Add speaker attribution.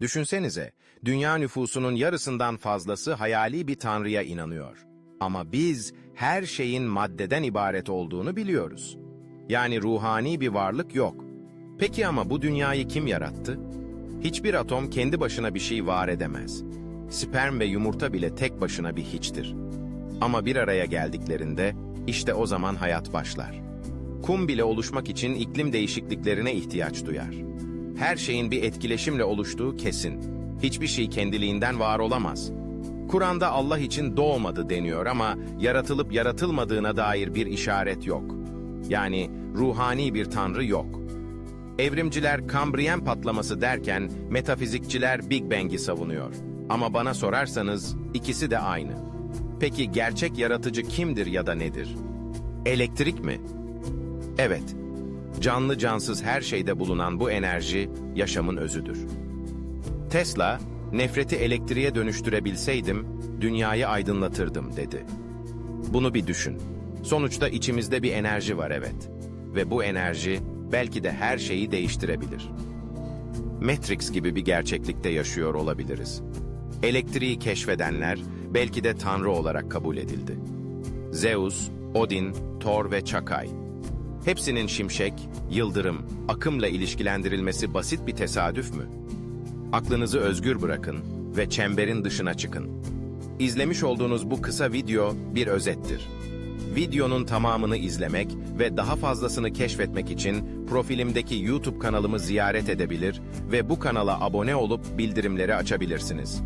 Speaker 1: Düşünsenize, dünya nüfusunun yarısından fazlası hayali bir tanrıya inanıyor. Ama biz her şeyin maddeden ibaret olduğunu biliyoruz. Yani ruhani bir varlık yok. Peki ama bu dünyayı kim yarattı? Hiçbir atom kendi başına bir şey var edemez. Sperm ve yumurta bile tek başına bir hiçtir. Ama bir araya geldiklerinde işte o zaman hayat başlar. Kum bile oluşmak için iklim değişikliklerine ihtiyaç duyar. Her şeyin bir etkileşimle oluştuğu kesin. Hiçbir şey kendiliğinden var olamaz. Kur'an'da Allah için doğmadı deniyor ama yaratılıp yaratılmadığına dair bir işaret yok. Yani ruhani bir tanrı yok. Evrimciler Kambriyen patlaması derken metafizikçiler Big Bang'i savunuyor. Ama bana sorarsanız ikisi de aynı. Peki gerçek yaratıcı kimdir ya da nedir? Elektrik mi? Evet. Canlı cansız her şeyde bulunan bu enerji yaşamın özüdür. Tesla, nefreti elektriğe dönüştürebilseydim dünyayı aydınlatırdım dedi. Bunu bir düşün. Sonuçta içimizde bir enerji var evet. Ve bu enerji belki de her şeyi değiştirebilir. Matrix gibi bir gerçeklikte yaşıyor olabiliriz. Elektriği keşfedenler belki de tanrı olarak kabul edildi. Zeus, Odin, Thor ve Çakay. Hepsinin şimşek, yıldırım, akımla ilişkilendirilmesi basit bir tesadüf mü? Aklınızı özgür bırakın ve çemberin dışına çıkın. İzlemiş olduğunuz bu kısa video bir özettir. Videonun tamamını izlemek ve daha fazlasını keşfetmek için profilimdeki YouTube kanalımı ziyaret edebilir ve bu kanala abone olup bildirimleri açabilirsiniz.